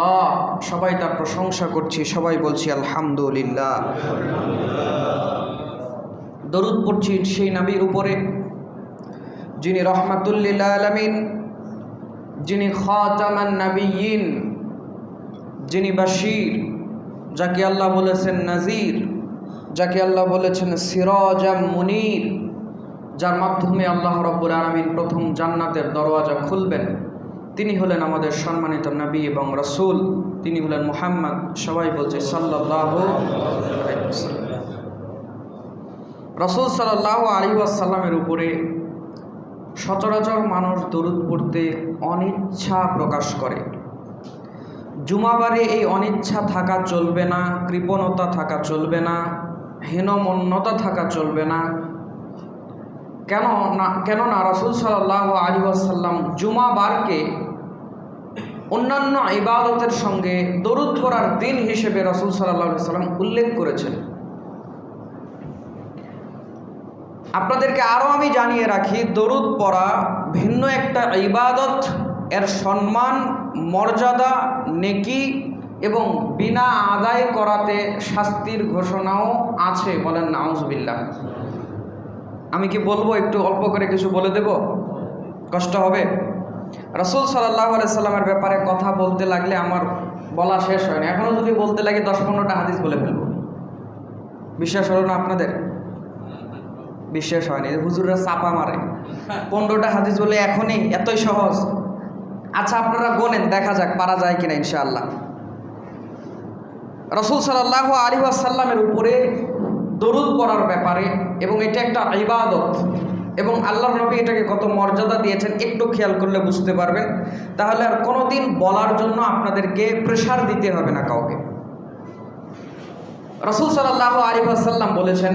আল্লাহ, সবাই তার প্রশংসা করছি, সবাই বলছি, আলহামদুলিল্লাহ। দরুদ পড়ছি সেই নবীর উপরে, যিনি রহমাতুল্লিল আলমিন, যিনি খাতামান নবীন যিনি বাশির, যাকে আল্লাহ বলেছেন নাজির যাকে আল্লাহ বলেছেন সিরাজাম মুনির, যার মাধ্যমে আল্লাহ রব্বুল আলমিন প্রথম জান্নাতের দরওয়াজা খুলবেন। তিনি হলেন আমাদের সম্মানিত নবী এবং রসুল। তিনি হলেন মোহাম্মদ। সবাই বলছে সাল্লাহ রসুল সাল্লাহ আলী আসাল্লামের উপরে সচরাচর মানুষ দরুদ পড়তে অনিচ্ছা প্রকাশ করে। জুমাবারে এই অনিচ্ছা থাকা চলবে না, কৃপণতা থাকা চলবে না, হীনমন্যতা থাকা চলবে না কেন না, কেননা রসুল সাল্লাহ আলী আসাল্লাম জুমাবারকে অন্যান্য ইবাদতের সঙ্গে দরুদ পড়ার দিন হিসেবে রসুল সাল্লাহ সাল্লাম উল্লেখ করেছেন। আপনাদেরকে আরও আমি জানিয়ে রাখি, দরুদ পড়া ভিন্ন একটা ইবাদত। এর সম্মান, মর্যাদা, নেকি এবং বিনা আদায় করাতে শাস্তির ঘোষণাও আছে বলেন নাউজবিল্লা আমি কি বলব, একটু অল্প করে কিছু বলে দেব? কষ্ট হবে। রসুল সাল্লাহ সাল্লামের ব্যাপারে কথা বলতে লাগলে আমার বলা শেষ হয়নি এখনও যদি বলতে লাগে, দশ পনেরোটা হাদিস বলে ফেলব। বিশ্বাস হলো না আপনাদের? বিশ্বাস হয়নি। হুজুররা চাপা মারে। পনেরোটা হাদিস বলে এখনই এতই সহজ। আচ্ছা আপনারা গোনেন, দেখা যাক, পারা যায় কিনা ইনশাআল্লাহ। রসুল সাল্লাহ আলী আসাল্লামের উপরে দরুদ পড়ার ব্যাপারে এবং এটা একটা ইবাদত। এবং আল্লাহ নবী এটাকে কত মর্যাদা দিয়েছেন একটু খেয়াল করলে বুঝতে পারবেন। তাহলে আর কোনো দিন বলার জন্য আপনাদেরকে প্রেশার দিতে হবে না কাউকে। রসুল সাল্লাহ আলী আসাল্লাম বলেছেন,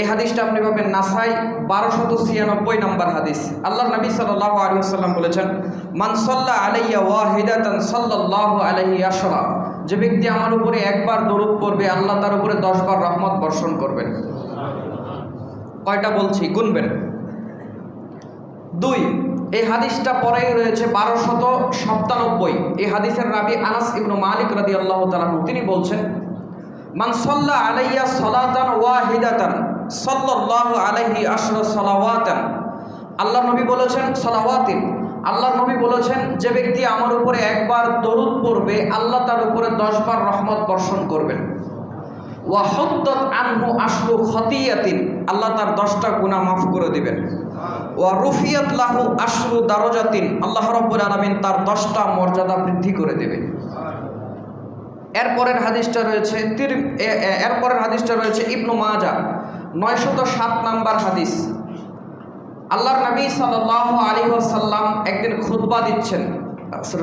এই হাদিসটা আপনি পাবেন নাসাই বারোশত ছিয়ানব্বই নম্বর হাদিস। আল্লাহ নবী সাল্লাহ আলী আসাল্লাম বলেছেন মানসল্লা আলাইয়া ওয়াহিদাতান সাল্লাহ আলাইহি আশরা। যে ব্যক্তি আমার উপরে একবার দরুদ পড়বে, আল্লাহ তার উপরে দশবার রহমত বর্ষণ করবেন। কয়টা বলছি? গুনবেন। দুই, এই হাদিসটা পরেই রয়েছে বারোশত সপ্তানব্বই। এই হাদিসের রাবি আনাস ইবনু মালিক রাদি আল্লাহ তালাহু তিনি বলছেন মানসল্লা আলাইয়া সলাতান ওয়াহিদাতান সাল্লাহ আলাইহি আশর সলাওয়াতান। আল্লাহ নবী বলেছেন, সলাওয়াতিন। আল্লাহ নবী বলেছেন, যে ব্যক্তি আমার উপরে একবার দরুদ পড়বে, আল্লাহ তার উপরে দশবার রহমত বর্ষণ করবেন। ওয়াহদ্দত আনহু আশরু খতিয়াতিন আল্লাহ তার দশটা গুণা মাফ করে দিবেন। ওয়া রুফিয়াত লাহু আশরু দারজাতিন, আল্লাহ রব্বুল আলমিন তার দশটা মর্যাদা বৃদ্ধি করে দেবে এরপরের হাদিসটা রয়েছে এরপরের হাদিসটা রয়েছে ইবনু মাজা নয়শত সাত নাম্বার হাদিস। আল্লাহর নবী সাল্লাহ আলী সাল্লাম একদিন খুতবা দিচ্ছেন।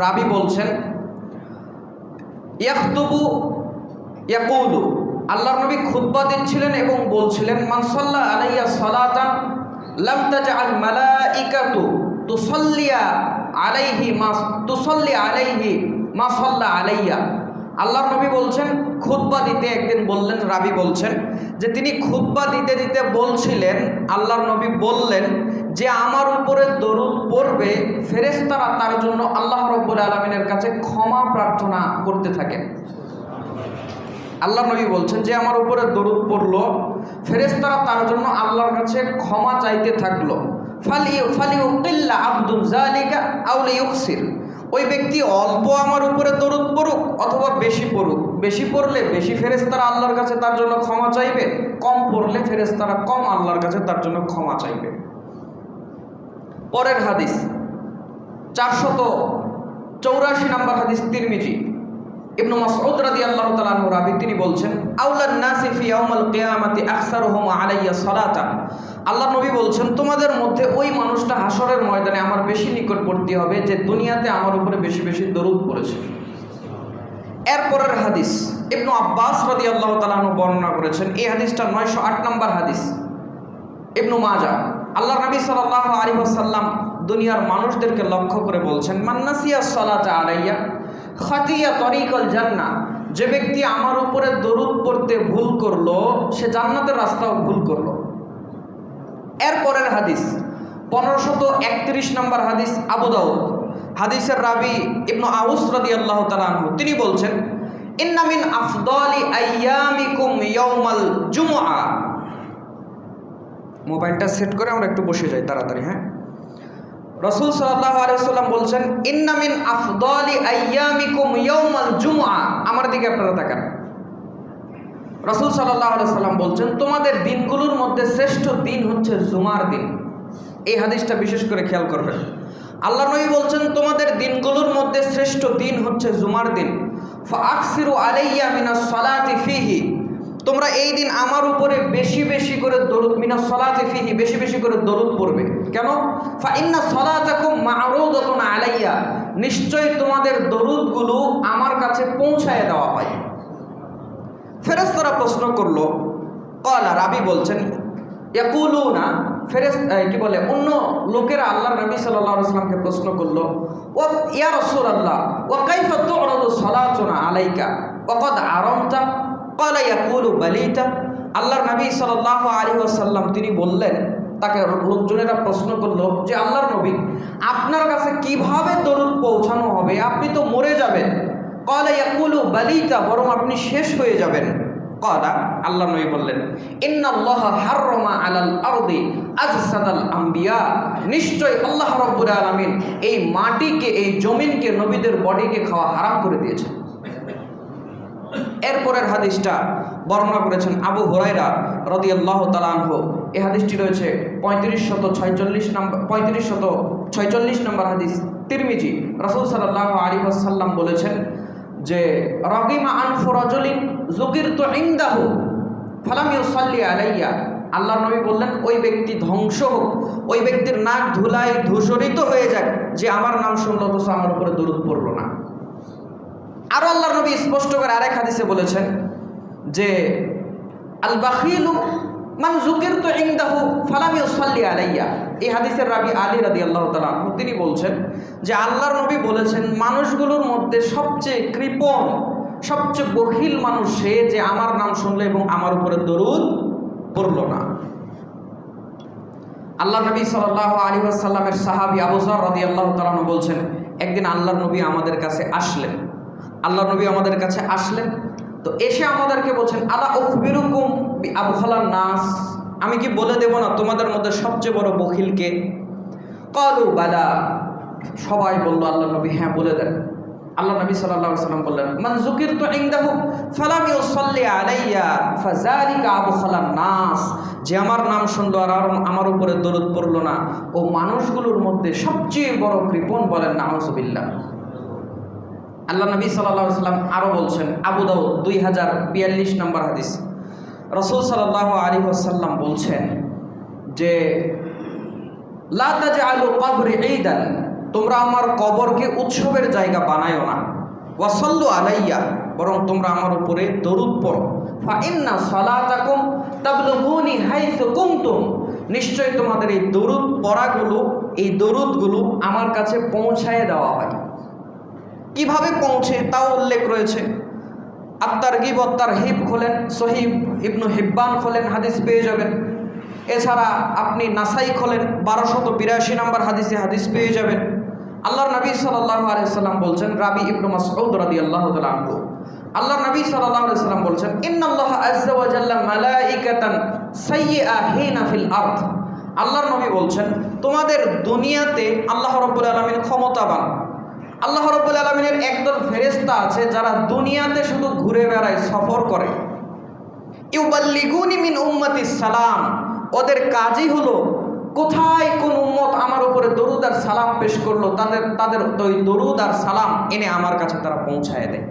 রাবি বলছেন ইয়াকতুবু ইয়াকুলু। আল্লাহর নবী খুতবা দিচ্ছিলেন এবং বলছিলেন মানসাল্লাহ আলাইয়া সালাতান লাম তাজআল মালাইকাতু তুসাল্লিয়া আলাইহি মা, তুসাল্লি আলাইহি মা সাল্লা আলাইয়া। আল্লাহর নবী বলছেন, খুতবা দিতে একদিন বললেন, রাবি বলছেন, যে তিনি খুতবা দিতে দিতে বলছিলেন, আল্লাহর নবী বললেন যে আমার উপরে দরুদ পড়বে ফেরেস্তারা তার জন্য আল্লাহ রব্বুল আলমিনের কাছে ক্ষমা প্রার্থনা করতে থাকেন। আল্লাহ নবী বলছেন যে আমার উপরে দরুদ পড়ল ফেরেস্তারা তার জন্য আল্লাহর কাছে ক্ষমা চাইতে থাকল। ফালি ফালি উকিল্লা আব্দুল জালিকা আউলি ইউকসির ওই ব্যক্তি অল্প আমার উপরে দরুদ পড়ুক অথবা বেশি পড়ুক, বেশি পড়লে বেশি ফেরেস্তারা আল্লাহর কাছে তার জন্য ক্ষমা চাইবে, কম পড়লে ফেরেস্তারা কম আল্লাহর কাছে তার জন্য ক্ষমা চাইবে। পরের হাদিস, চারশত চৌরাশি নম্বর হাদিস তিরমিজি। ইবনু মাসউদ রাদিয়াল্লাহু তাআলা আনহু রাবি, তিনি বলছেন, আউলান নাসি ফি ইয়াউমাল কিয়ামাতি আকসারুহুম আলাইয়া সালাতান। আল্লাহ নবী বলছেন, তোমাদের মধ্যে ওই মানুষটা হাসরের ময়দানে আমার বেশি নিকটবর্তী হবে যে দুনিয়াতে আমার উপরে বেশি বেশি দরুদ পড়েছে। এরপরের হাদিস, ইবনু আব্বাস রাদিয়াল্লাহু তাআলা আনহু বর্ণনা করেছেন, এই হাদিসটা 908 নম্বর হাদিস। ইবনু মাজা আল্লাহ নবী সাল্লাল্লাহু আলাইহি ওয়াসাল্লাম দুনিয়ার মানুষদেরকে লক্ষ্য করে বলছেন মান্নাসিয়া সালাতা আলাইয়া খাতিয়া তরিকল জান্না যে ব্যক্তি আমার উপরে দরুদ পড়তে ভুল করল, সে জান্নাতের রাস্তাও ভুল করল। এরপরের হাদিস, পনেরোশত একত্রিশ নম্বর হাদিস আবু দাউদ। হাদিসের রাবি ইবনু আউস রাদিয়াল্লাহু তাআলা আনহু, তিনি বলছেন, ইন্না মিন আফদালি আইয়ামিকুম ইয়াউমাল জুমআ। মোবাইলটা সেট করে আমরা একটু বসে যাই তাড়াতাড়ি হ্যাঁ? রসুল সাল্লাম বলছেন, ইন্না মিন আফদালি আইয়ামিকুম ইয়াউমাল জুমআ। আমার দিকে আপনারা তাকান। রসুল সাল্লাম বলছেন, তোমাদের দিনগুলোর মধ্যে শ্রেষ্ঠ দিন হচ্ছে জুমার দিন। এই হাদিসটা বিশেষ করে খেয়াল করবেন। আল্লাহ নবী বলছেন, তোমাদের দিনগুলোর মধ্যে শ্রেষ্ঠ দিন হচ্ছে জুমার দিন। ফাকসিরু আলাইয়া মিনাস সালাতি ফিহি। তোমরা এই দিন আমার উপরে বেশি বেশি করে দরুদ মিনাস সালাতি ফিহি, বেশি বেশি করে দরুদ পড়বে। কেন? ফাইন্না ইন্না সালাতাকুম মা'রুদাতুন আলাইয়া। নিশ্চয়ই তোমাদের দরুদগুলো আমার কাছে পৌঁছায় দেওয়া হয়। ফেরেস্তারা প্রশ্ন করল কলা রাবি বলছেন ইয়াকুলু না ফেরেস কি বলে, অন্য লোকেরা আল্লাহ নবী সাল্লাহ আসলামকে প্রশ্ন করল ও ইয়া রসুল আল্লাহ ও কাইফা সালাতুনা আলাইকা? ওয়াকাদ আরামতা? ক্বালা ইয়াকুলু বালিতা আল্লাহর নবী সাল্লাল্লাহু আলাইহি ওয়াসাল্লাম তিনি বললেন, তাকে লোকজনেরা প্রশ্ন করল যে আল্লাহর নবী, আপনার কাছে কীভাবে দরুদ পৌঁছানো হবে? আপনি তো মরে যাবেন। কলা ইয়াকুলু বালিতা বরং আপনি শেষ হয়ে যাবেন। কলা আল্লাহ নবী বললেন, ইন্নাল্লাহ হাররমা আলাল আরদি আজসাদাল আম্বিয়া। নিশ্চয় আল্লাহ রাব্বুল আলামিন এই মাটিকে, এই জমিনকে, নবীদের বডিকে খাওয়া হারাম করে দিয়েছেন। এরপরের হাদিসটা বর্ণনা করেছেন আবু হুরাইরা রদিয়াল্লাহ তালানহ এই হাদিসটি রয়েছে পঁয়ত্রিশ শত ছয়চল্লিশ নম্বর পঁয়ত্রিশ শত ছয়চল্লিশ নম্বর হাদিস তিরমিজি। রসুল সাল্লাহ আলী আসাল্লাম বলেছেন যে, রগিমা আনফু রজলিন জুকির তো ইন্দাহু ফালাম ইউসাল্লি আলাইয়া। আল্লাহ নবী বললেন, ওই ব্যক্তি ধ্বংস হোক, ওই ব্যক্তির নাক ধুলায় ধূসরিত হয়ে যাক, যে আমার নাম শুনল অথচ আমার উপরে দরুদ পড়ল না। আরও আল্লাহ নবী স্পষ্ট করে আরেক হাদিসে বলেছেন যে আল বাখিলু মান জুকির তো ইংদাহু ফালামি সাল্লি আলাইয়া। এই হাদিসের রাবি আলী রাদি আল্লাহ তালা তিনি বলছেন যে, আল্লাহর নবী বলেছেন, মানুষগুলোর মধ্যে সবচেয়ে কৃপণ, সবচেয়ে বখিল মানুষ সে যে আমার নাম শুনলো এবং আমার উপরে দরুদ পড়ল না। আল্লাহ নবী সাল্লাহ আলী আসাল্লামের সাহাবি আবুজার রাদি আল্লাহ তালানু বলছেন, একদিন আল্লাহ নবী আমাদের কাছে আসলেন। আল্লাহ নবী আমাদের কাছে আসলেন। তো এসে আমাদেরকে বলছেন, আলা উখবিরুকুম আবহালার নাস? আমি কি বলে দেব না? তোমাদের মধ্যে সবচেয়ে বড় বখিলকে? কলু, বালা। সবাই বলল, আল্লাহ নবী হ্যাঁ বলে দেন। আল্লাহ নবী সাল্লাল্লাহু সাল্লাম বললেন, মান যুকিরতু ইনদাহু ফালাম ইউসাল্লি আলাইয়া ফাযালিকা আবখালান নাস। যে আমার নাম শুনলো আর আমার উপরে দরুদ পড়ল না। ও মানুষগুলোর মধ্যে সবচেয়ে বড় কৃপণ বলেন, নাউজুবিল্লাহ। আল্লাহ নবী সাল্লাহ সাল্লাম আরও বলছেন, আবু দাউদ দুই হাজার বিয়াল্লিশ নম্বর হাদিস। রসুল সাল্লাহ আলী আসাল্লাম বলছেন যে লাতাজ আলু কবরে ঈদান, তোমরা আমার কবরকে উৎসবের জায়গা বানায়ও না। ওয়াসল্লু আলাইয়া, বরং তোমরা আমার উপরে দরুদ পড়ো। ফা ইন্না সালাতাকুম তাবলুগুনি হাইসু কুমতুম নিশ্চয় তোমাদের এই দরুদ পড়াগুলো, এই দরুদগুলো আমার কাছে পৌঁছায় দেওয়া হয়। কীভাবে পৌঁছে তাও উল্লেখ রয়েছে। আত্মার গিব আত্মার হিব খোলেন, সহিব ইবনু হিব্বান খোলেন, হাদিস পেয়ে যাবেন। এছাড়া আপনি নাসাই খোলেন, বারোশত বিরাশি নম্বর হাদিসে হাদিস পেয়ে যাবেন। আল্লাহ নবী সাল্লাহ আলাইসাল্লাম বলছেন, রাবি ইবনু মাসউদ রাদি আল্লাহ তালু আল্লাহ নবী সাল্লাহ আলাইসাল্লাম বলছেন, ইন্নাল্লাহ আজ্জা ওয়া জাল্লা মালাইকাতান সাইয়্যা হিনা ফিল আরদ। আল্লাহর নবী বলছেন, তোমাদের দুনিয়াতে আল্লাহ রব্বুল আলামিন ক্ষমতাবান। আল্লাহ রব্বুল আলমিনের একদল ফেরেস্তা আছে যারা দুনিয়াতে শুধু ঘুরে বেড়ায়, সফর করে। ইউবাল্লিগুনি মিন উম্মতি সালাম। ওদের কাজই হলো, কোথায় কোন উম্মত আমার উপরে দরুদ আর সালাম পেশ করল, তাদের তাদের ওই দরুদ আর সালাম এনে আমার কাছে তারা পৌঁছায় দেয়।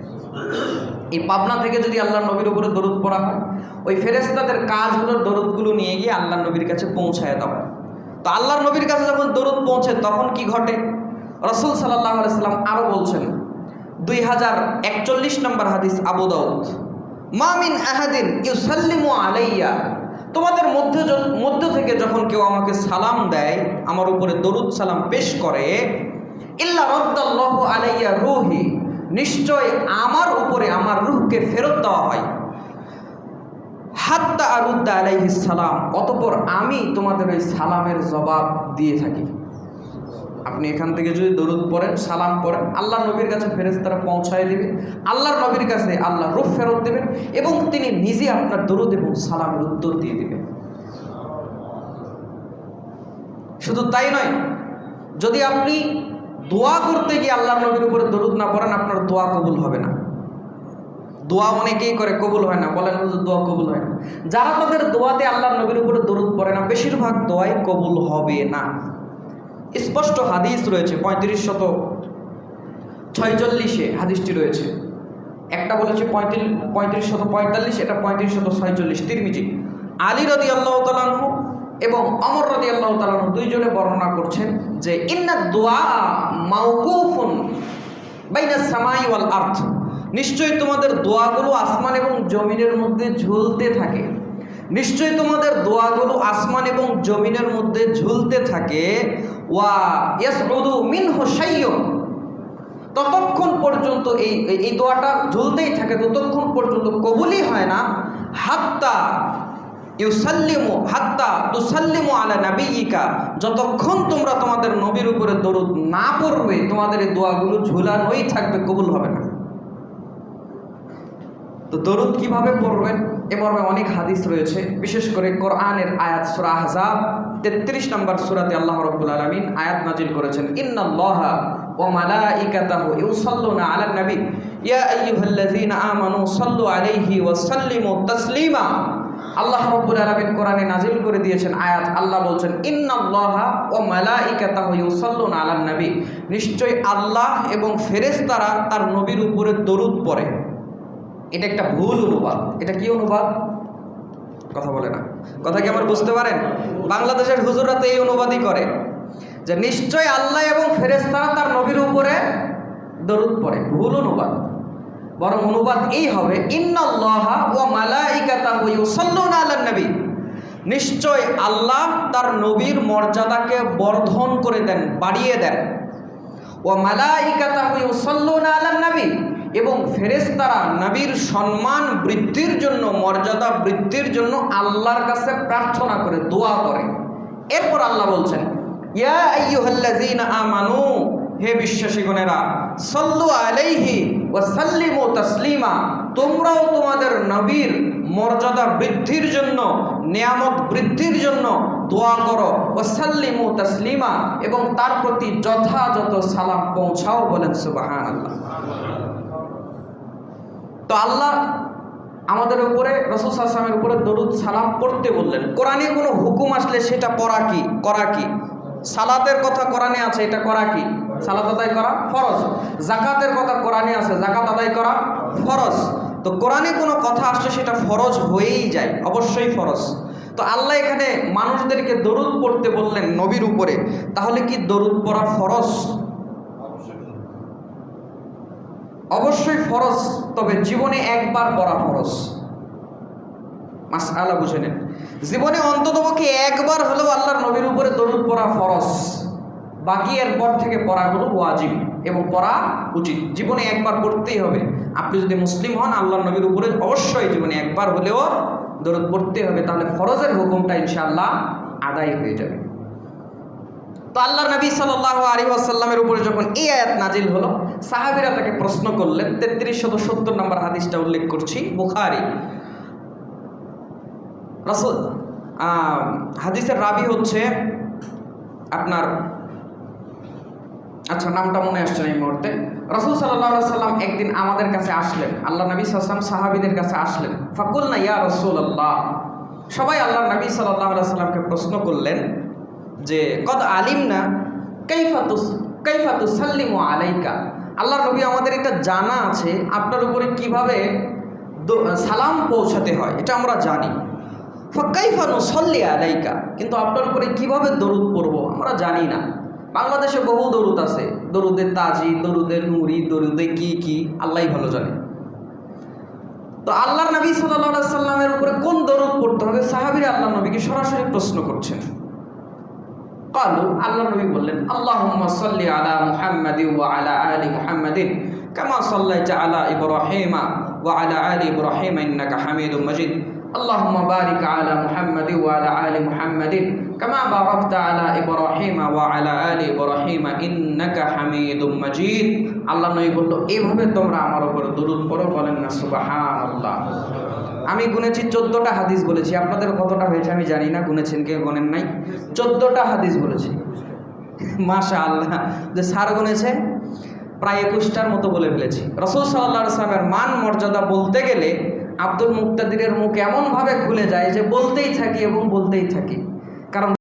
এই পাবনা থেকে যদি আল্লাহ নবীর উপরে দরুদ পড়া হয়, ওই ফেরেস্তাদের কাজ হলো দরুদগুলো নিয়ে গিয়ে আল্লাহ নবীর কাছে পৌঁছায় দেওয়া তো আল্লাহর নবীর কাছে যখন দরুদ পৌঁছে, তখন কি ঘটে? রসুল সাল্লাহ সাল্লাম আরও বলছেন, দুই হাজার একচল্লিশ নম্বর হাদিস আবু দাউদ মামিন আহাদিন ইউসাল্লিমু আলাইয়া তোমাদের মধ্যে মধ্য থেকে যখন কেউ আমাকে সালাম দেয়, আমার উপরে দরুদ সালাম পেশ করে, ইল্লা রদ্দাল্লাহ আলাইয়া রুহি, নিশ্চয় আমার উপরে আমার রুহকে ফেরত দেওয়া হয়। হাত্তা আরুদ্দা আলাইহিস সালাম, অতপর আমি তোমাদের ওই সালামের জবাব দিয়ে থাকি। আপনি এখান থেকে যদি দরুদ পড়েন, সালাম পড়েন, আল্লাহ নবীর কাছে ফেরেশতারা পৌঁছায় দিবে, আল্লাহর নবীর কাছে আল্লাহ রূপ ফেরত দেবেন এবং তিনি নিজে আপনার দরুদ এবং সালামের উত্তর দিয়ে দেবেন। শুধু তাই নয়, যদি আপনি দোয়া করতে গিয়ে আল্লাহর নবীর উপরে দরুদ না পড়েন, আপনার দোয়া কবুল হবে না। দোয়া অনেকেই করে, কবুল হয় না। বলেন দোয়া কবুল হয় না। যারা তাদের দোয়াতে আল্লাহর নবীর উপরে দরুদ পড়ে না, বেশিরভাগ দোয়াই কবুল হবে না। স্পষ্ট হাদিস রয়েছে, পঁয়ত্রিশ শত ছয়চল্লিশে হাদিসটি রয়েছে। একটা বলেছে পঁয়ত্রিশ পঁয়ত্রিশ শত পঁয়তাল্লিশ, এটা পঁয়ত্রিশ শত ছয়চল্লিশ, তিরমিজি। আলী রদি আল্লাহ তালাহ এবং অমর রদি আল্লাহ তালাহ দুইজনে বর্ণনা করছেন যে ইন্না দোয়া মাউকুফুন বাইনা সামাই ওয়াল আর্থ নিশ্চয়ই তোমাদের দোয়াগুলো আসমান এবং জমিনের মধ্যে ঝুলতে থাকে। নিশ্চয়ই তোমাদের দোয়াগুলো আসমান এবং জমিনের মধ্যে ঝুলতে থাকে। ওয়া ততক্ষণ পর্যন্ত এই, এই- দোয়াটা ঝুলতেই থাকে, ততক্ষণ পর্যন্ত কবুলই হয় না। হাত্তা ইউসাল্লিমু, হাত্তা তুসাল্লিমু আলা নাবিয়িকা। যতক্ষণ তোমরা তোমাদের নবীর উপরে দরুদ না পড়বে, তোমাদের এই দোয়াগুলো ঝুলানোই থাকবে, কবুল হবে না। তো দরুদ কীভাবে পড়বেন? এ মর্মে অনেক হাদিস রয়েছে। বিশেষ করে কোরআনের আয়াত সূরা আহজাব, তেত্রিশ নম্বর সূরাতে আল্লাহ রাব্বুল আলামিন আয়াত নাজিল করেছেন, ইন্নাল্লাহা ওয়া মালাইকাতাহু ইউসাল্লুনা আলান নবী। ইয়া আইয়ুহাল্লাযীনা আমানু সাল্লু আলাইহি ওয়া সাল্লিমু তাসলিমা। আল্লাহ রাব্বুল আলামিন কোরআনে নাজিল করে দিয়েছেন আয়াত। আল্লাহ বলছেন, ইন্নাল্লাহা ওয়া মালাইকাতাহু ইউসাল্লুনা আলান নবী। নিশ্চয় আল্লাহ এবং ফেরেশতারা তার নবীর উপরে দরুদ পড়ে। এটা একটা ভুল অনুবাদ। এটা কি অনুবাদ? কথা বলে না। কথা কি আমার বুঝতে পারেন? বাংলাদেশের হুজুররা তো এই অনুবাদই করে। যে নিশ্চয় আল্লাহ এবং ফেরেশতারা তার নবীর উপরে দরুদ পড়ে। ভুল অনুবাদ। বরং অনুবাদ এই হবে আলান নবী। নিশ্চয় আল্লাহ তার নবীর মর্যাদাকে বর্ধন করে দেন, বাড়িয়ে দেন। ও মালাইকাতাহু ইউসাল্লুনা আলান নবী। এবং ফেরেশতারা নবীর সম্মান বৃদ্ধির জন্য, মর্যাদা বৃদ্ধির জন্য আল্লাহর কাছে প্রার্থনা করে, দোয়া করে। এরপর আল্লাহ বলছেন আমানু, হে বিশ্বাসীগণেরা, সাল্লু আলাইহি ওয়া ও তাসলিমা, তোমরাও তোমাদের নবীর মর্যাদা বৃদ্ধির জন্য, নিয়ামত বৃদ্ধির জন্য দোয়া করো। ও সাল্লিমু তাসলিমা এবং তার প্রতি যথাযথ সালাম পৌঁছাও বলেন সুবাহান আল্লাহ তো আল্লাহ আমাদের উপরে, রসুল আসলামের উপরে দরুদ সালাম পড়তে বললেন। কোরআনে কোনো হুকুম আসলে সেটা পড়া কি? করা কি? সালাতের কথা কোরআনে আছে, এটা করা কি? সালাত আদায় করা ফরজ। জাকাতের কথা কোরআনে আছে জাকাত আদায় করা ফরজ। তো কোরআনে কোনো কথা আসলে সেটা ফরজ হয়েই যায়, অবশ্যই ফরজ। তো আল্লাহ এখানে মানুষদেরকে দরুদ পড়তে বললেন নবীর উপরে। তাহলে কি দরুদ পড়া ফরজ? অবশ্যই ফরজ, তবে জীবনে একবার পড়া ফরজ। মাস আলা বুঝে নেন। জীবনে অন্ততপক্ষে একবার হলেও আল্লাহর নবীর উপরে দরুদ পড়া ফরজ। বাকি এরপর থেকে পড়াগুলো ওয়াজিব এবং পড়া উচিত। জীবনে একবার পড়তেই হবে। আপনি যদি মুসলিম হন, আল্লাহর নবীর উপরে অবশ্যই জীবনে একবার হলেও দরুদ পড়তে হবে। তাহলে ফরজের হুকুমটা ইনশাআল্লাহ আদায় হয়ে যাবে। তো আল্লাহ নবী সাল্লাহ আলী আসাল্লামের উপরে যখন এই আয়াত নাজিল হলো, সাহাবিরা তাকে প্রশ্ন করলেন, তেত্রিশ শত সত্তর নম্বর হাদিসটা উল্লেখ করছি, বুখারি। রসুল হাদিসের রাবি হচ্ছে আপনার আচ্ছা নামটা মনে আসছে এই মুহূর্তে। রসুল সাল্লাহ সাল্লাম একদিন আমাদের কাছে আসলেন আল্লাহ নবী সাল্লাম সাহাবিদের কাছে আসলেন। ফাকুল না ইয়া রসুল আল্লাহ সবাই আল্লাহ নবী সাল্লাহ সাল্লামকে প্রশ্ন করলেন যে কদ আলিম না কৈফাতুস কৈফাতু সাল্লিমু আলাইকা। আল্লাহ নবী আমাদের এটা জানা আছে, আপনার উপরে কীভাবে সালাম পৌঁছাতে হয়, এটা আমরা জানি। ফাকাইফানু সল্লি আলাইকা, কিন্তু আপনার উপরে কীভাবে দরুদ পড়ব, আমরা জানি না। বাংলাদেশে বহু দরুদ আছে, দরুদের তাজি দরুদের নুরি দরুদে কি কি, আল্লাহই ভালো জানে। তো আল্লাহর নবী সাল্লাহ সাল্লামের উপরে কোন দরুদ পড়তে হবে? সাহাবিরা আল্লাহ নবীকে সরাসরি প্রশ্ন করছেন। قالوا আল্লাহ নবী বললেন আল্লাহুম্মা সাল্লি আলা মুহাম্মাদিন ওয়া আলা আলি মুহাম্মাদিন কামা সাল্লাইতা আলা ইব্রাহিমা ওয়া আলা আলি ইব্রাহিম ইন্নাকা হামিদুম মাজিদ اللهم بارك على محمد وعلى آل محمد كما باركت على إبراهيم وعلى آل إبراهيم إنك حميد مجيد আল্লাহ নবী বললো এভাবে তোমরা আমার উপর দুরুদ পড়ো বলেন না সুবহানাল্লাহ আমি গুনেছি চোদ্দটা হাদিস বলেছি। আপনাদের কতটা হয়েছে আমি জানি না, গুনেছেন কেউ, গনেন নাই। চোদ্দটা হাদিস বলেছি। মাশা আল্লাহ যে সার গুনেছে, প্রায় একুশটার মতো বলে ফেলেছি। রসুল সাল্লা সালামের মান মর্যাদা বলতে গেলে আব্দুল মুক্তাদিরের মুখ এমনভাবে খুলে যায় যে বলতেই থাকি এবং বলতেই থাকি। কারণ